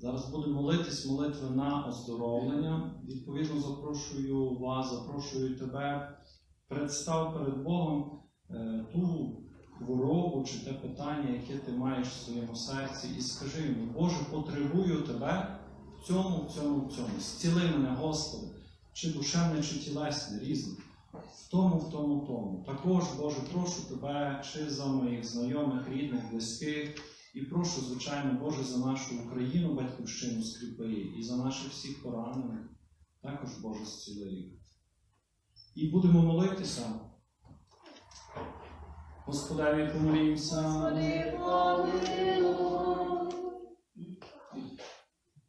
Зараз будемо молитись молитви на оздоровлення. Відповідно, запрошую вас, запрошую тебе. Представ перед Богом е, ту хворобу чи те питання, яке ти маєш в своєму серці, і скажи йому, Боже, потребую тебе в цьому, в цьому, в цьому. Зціли мене, Господи, чи душевне, чи тілесне, різне. В тому, в тому, в тому. Також, Боже, прошу тебе, чи за моїх знайомих, рідних, близьких, і прошу, звичайно, Боже, за нашу Україну, батьківщину скріпи, і за наших всіх поранених. Також, Боже, зціли їх. І будемо молитися. Господеві помолімся. Господи.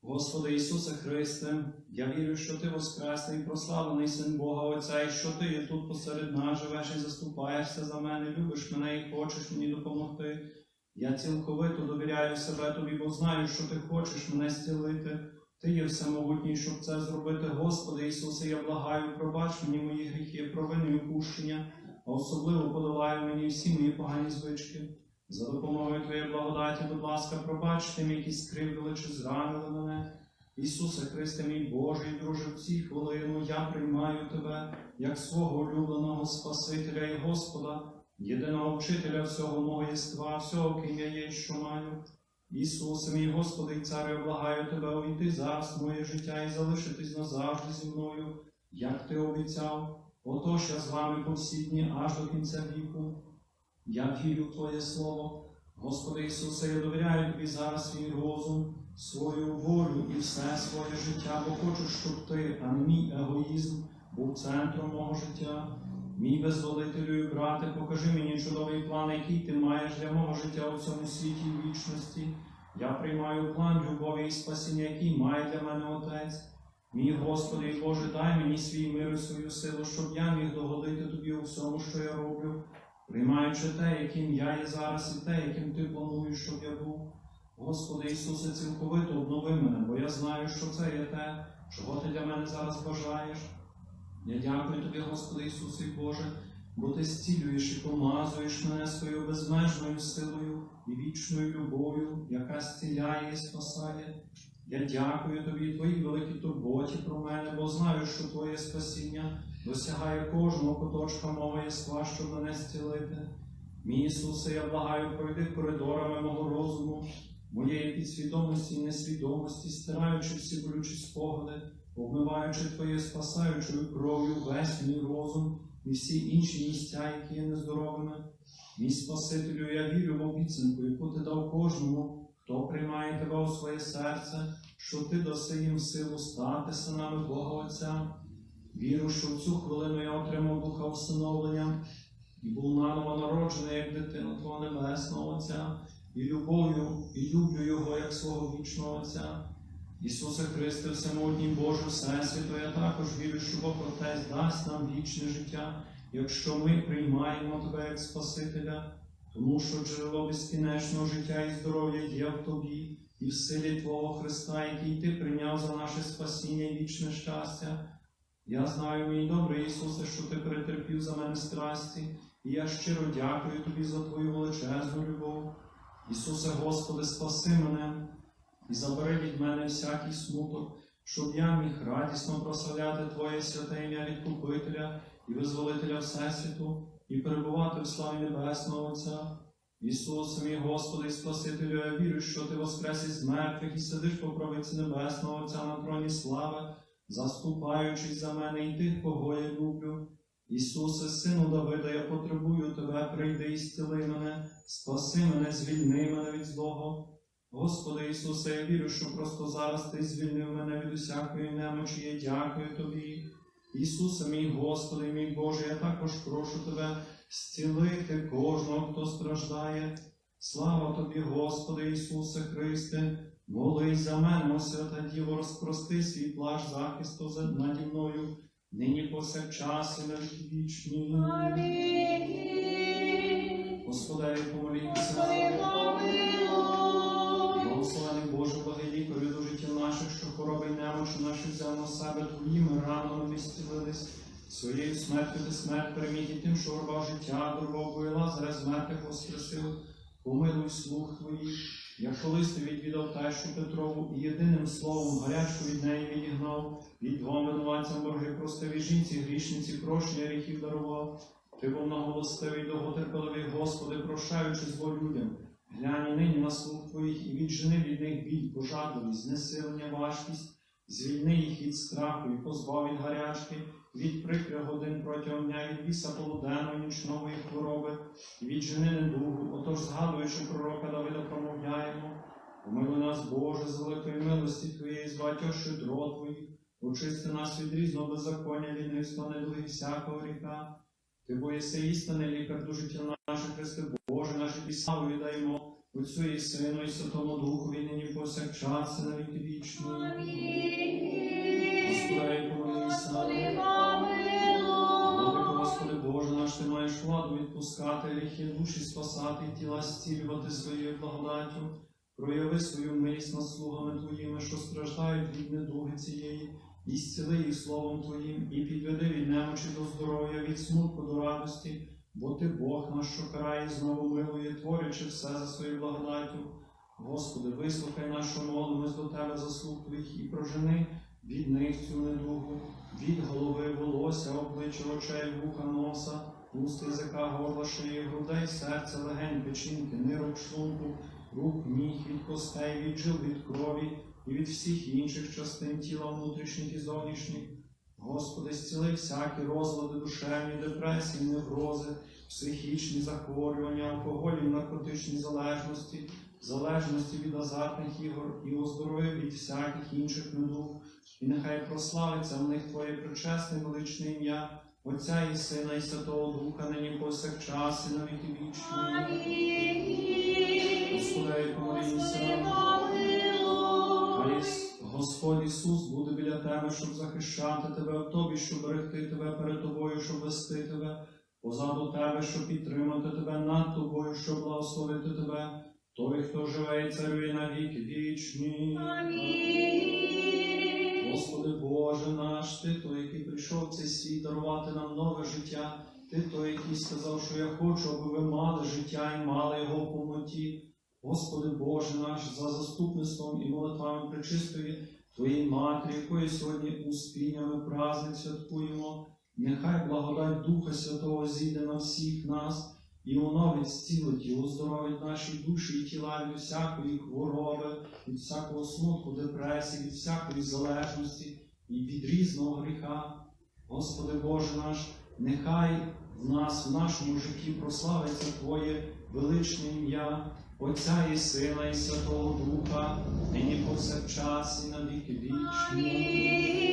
Господи Ісусе Христе, я вірю, що Ти воскресний прославлений Син Бога Отця, і що Ти є тут посеред нас живеш і заступаєшся за мене, любиш мене і хочеш мені допомогти. Я цілковито довіряю себе Тобі, бо знаю, що Ти хочеш мене зцілити. Ти є всемогутній, щоб це зробити. Господи Ісусе, я благаю, пробач мені мої гріхи, провини і упущення, а особливо подолаю мені всі мої погані звички. За допомогою Твоєї благодаті, будь ласка, пробач тим, які скривдили чи зранили мене. Ісусе Христе, мій Божий, друже, в цій хвилину я приймаю Тебе як свого улюбленого Спасителя і Господа, єдиного вчителя всього мого єства, всього, ким я є, що маю. Ісусе, мій Господи і Царю, благаю Тебе увійти зараз моє життя і залишитись назавжди зі мною, як Ти обіцяв. Отож я з вами по всі дні аж до кінця віку. Я вірю в Твоє Слово. Господи Ісусе, я довіряю Тобі зараз свій розум, свою волю і все своє життя, бо хочу, щоб Ти, а не мій егоїзм, був центром мого життя. Мій визволителю і брате, покажи мені чудовий план, який ти маєш для мого життя у цьому світі і вічності. Я приймаю план любові і спасіння, який має для мене Отець. Мій Господи і Боже, дай мені свій мир і свою силу, щоб я міг догодити Тобі у всьому, що я роблю, приймаючи те, яким я є зараз, і те, яким Ти плануєш, щоб я був. Господи Ісусе, цілковито обнови мене, бо я знаю, що це є те, чого Ти для мене зараз бажаєш. Я дякую Тобі, Господи Ісусе Боже, бо Ти зцілюєш і помазуєш мене своєю безмежною силою і вічною любов'ю, яка зціляє і спасає. Я дякую Тобі, Твоїй великій турботі про мене, бо знаю, що Твоє спасіння досягає кожного куточка мого єства, щоб мене зцілити. Мій Ісусе, я благаю, пройди коридорами мого розуму, моєї підсвідомості і несвідомості, стираючи всі болючі спогади, обмиваючи Твоєю спасаючою кров'ю весь мій розум і всі інші місця, які є нездоровими. Мій Спасителю, я вірю в обіцянку, яку ти дав кожному, хто приймає тебе у своє серце, що ти даси їм силу стати синами Бога Отця. Вірю, що в цю хвилину я отримав духа усиновлення і був наново народжений як дитина Твого Небесного Отця, і любов'ю, і люблю Його як свого вічного Отця. Ісусе Христе, всемогутній Боже, Всесвіту, я також вірю, що Бог Отець дасть нам вічне життя, якщо ми приймаємо Тебе як Спасителя, тому що джерело безкінечного життя і здоров'я є в Тобі, і в силі Твого Христа, який Ти прийняв за наше спасіння і вічне щастя. Я знаю, мій добрий Ісусе, що Ти перетерпів за мене страсті, і я щиро дякую Тобі за Твою величезну любов. Ісусе, Господи, спаси мене і забери від мене всякий смуток, щоб я міг радісно прославляти Твоє святе ім'я Відкупителя і Визволителя Всесвіту, і перебувати в славі Небесного Отця. Ісусе, мій Господи і Спасителю, я вірю, що Ти воскрес із мертвих і сидиш по правиці Небесного Отця на троні слави, заступаючись за мене і тих, кого я люблю. Ісусе, Сину Давида, я потребую Тебе, прийди і зціли мене, спаси мене, звільни мене від злого. Господи Ісусе, я вірю, що просто зараз Ти звільнив мене від усякої немочі, я дякую Тобі. Ісусе, мій Господи, мій Боже, я також прошу Тебе зцілити кожного, хто страждає. Слава Тобі, Господи Ісусе Христе, молись за мене, о свята Діво, розпрости свій плащ захисту за- наді мною, нині повсякчас і на віки вічні. Амінь. Господи, помолімся. Господи, помилуй. Благословений Боже, благодійко від життя наших, що хвороби й немочі наші взяв на себе твоїми ранами ми зцілились. Своєю смертю ти смерть переміг і тим, що рвав життя, дорогою Лазаря з мертвих воскресив. Помилуй слух твоїх, Як колись ти відвідав тещу Петрову і єдиним словом гарячку від неї відігнав, від двом винуватцям борги простиві жінці, грішниці, прощення гріхів дарував. Ти був наголостивий, довготерпеливий, Господи, прощаючи зло людям. Глянь нині на слуг твоїх і віджени від них біль, пожадливість, знесилення, важкість, звільни їх від страху і позбав від гарячки, від прикрих годин протягом дня, від віса полуденної нічного хвороби, від жени недугу. Отож, згадуючи пророка Давида, промовляємо. Помилуй нас, Боже, з великої милості Твоєї, з багатьох щедро Твоїх, очисти нас від різного беззаконня, від невства, недуги всякого гріха. Ти боїся істини, лікар до життя наше, Христе Боже, наші піславу віддаємо Отцю і Сину, і Святому Духу, і нині повсякчас, і на віки вічні. Господи, помилуйся. Господи, Господи Боже наш, ти маєш владу відпускати гріхи, душі спасати, і тіла зцілювати своєю благодаттю. Прояви свою милість над слугами Твоїми, що страждають від недуги цієї, і зціли їх словом Твоїм, і підведи від немочі до здоров'я, від смутку до радості, бо Ти Бог наш, що карає знову милує, творячи все за своєю благодаттю. Господи, вислухай нашу молимось до Тебе заслуг Твоїх і прожени від них цю недугу, від голови волосся, обличчя, очей, вуха, носа, уст, язика, горла, шиї, грудей, серця, легень, печінки, нирок, шлунку, рук, ніг, від костей, від жил, від крові і від всіх інших частин тіла внутрішніх і зовнішніх. Господи, зціли всякі розлади, душевні, депресії, неврози, психічні захворювання, алкогольні, наркотичні залежності, залежності від азартних ігор і оздоровив від всяких інших недуг. І нехай прославиться в них Твоє причесне величне ім'я, Отця і Сина, і Святого Духа, нині повсякчас, і на віки вічні. Господи, помолімся. Господи, помилуй. Хай Іс- Господь Ісус буде біля тебе, щоб захищати тебе, в тобі, щоб берегти тебе перед тобою, щоб вести тебе, позаду тебе, щоб підтримати тебе, над тобою, щоб благословити тебе. Той, хто живе і царює на віки вічні. Амінь. Господи Боже наш, Ти той, який прийшов в цей світ дарувати нам нове життя, Ти той, який сказав, що я хочу, аби ви мали життя і мали його в повноті. Господи Боже наш, за заступництвом і молитвами пречистої Твоєї Матері, якої сьогодні успіннями праздник святкуємо, нехай благодать Духа Святого зійде на всіх нас і оновить, зцілить і оздоровить наші душі і тіла від всякої хвороби, від всякого смутку, депресії, від всякої залежності і від різного гріха. Господи Боже наш, нехай в нас, в нашому житті прославиться Твоє величне ім'я, Отця і сила і Святого Духа, нині повсякчас, і на віки вічні.